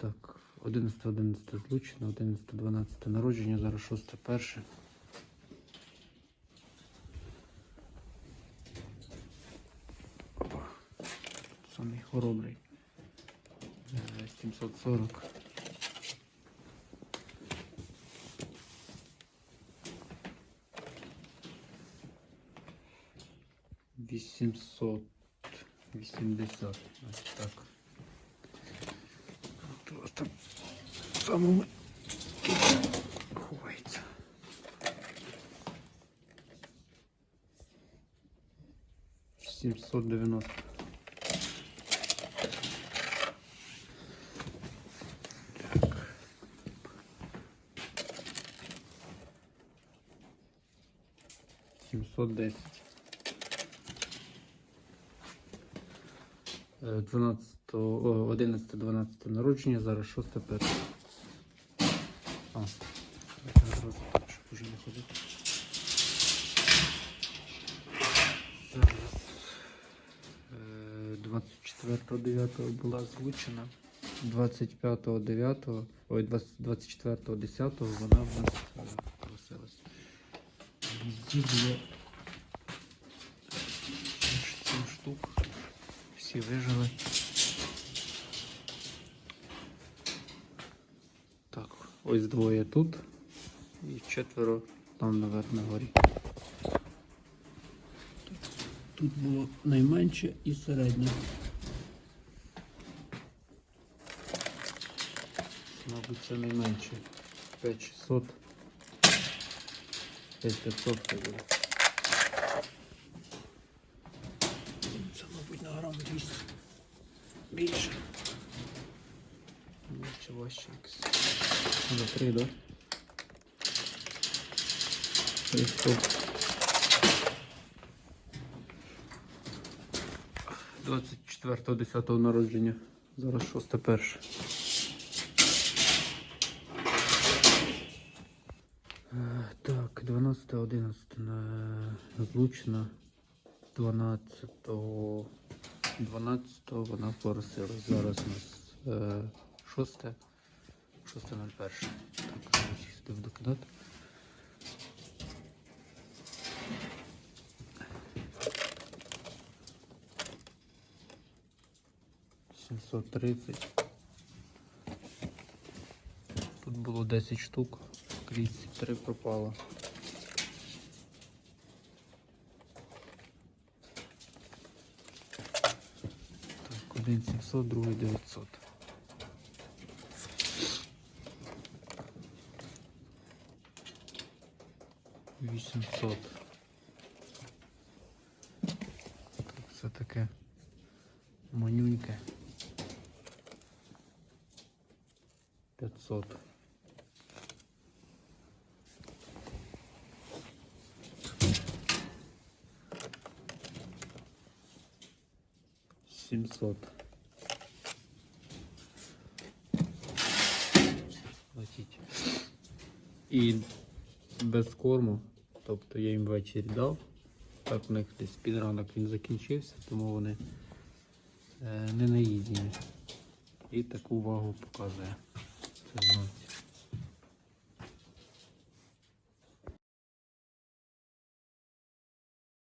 Так, 11, 11 злучено, 11, 12 народження, зараз 6 перше. Опа. Самий хоробрий. Е, 740. Вісімсот вісімдесят. Ось так. От у вас там в самому ховається. Сімсот дев'яносто. Сімсот десять. Е, 12, о, 11, 12 народження, зараз 6 перше. А, зараз, щоб уже не ходити. Зараз е, 24.09 була озвучена. 25.09, ой, 24.10 вона в нас е, просилась. Було 7 штук. Всі вижили. Так, ось двоє тут і четверо там наверх на горі. Тут було найменше і середнє. Мабуть, це найменше. 5600. 5500 це буде. Це, мабуть, на грам 200. Більше. Чи якось. За три, да? 300. 24.10 народження. Зараз 6 перше. Е, Так, 12, 11 на злучно. 12, 12 вона поросила. Зараз у нас е, 6, 6.01. Так, сюди докидати. Сімсот тридцять. Тут було 10 штук. Крізь 3 пропало. Так, один 700, другий 900. Вісімсот. Тут все таке манюньке. П'ятсот. Сімсот. Летіть. І без корму, тобто я їм ввечері дав. Так у них десь під ранок він закінчився, тому вони е, не наїдені. І таку вагу показує. Це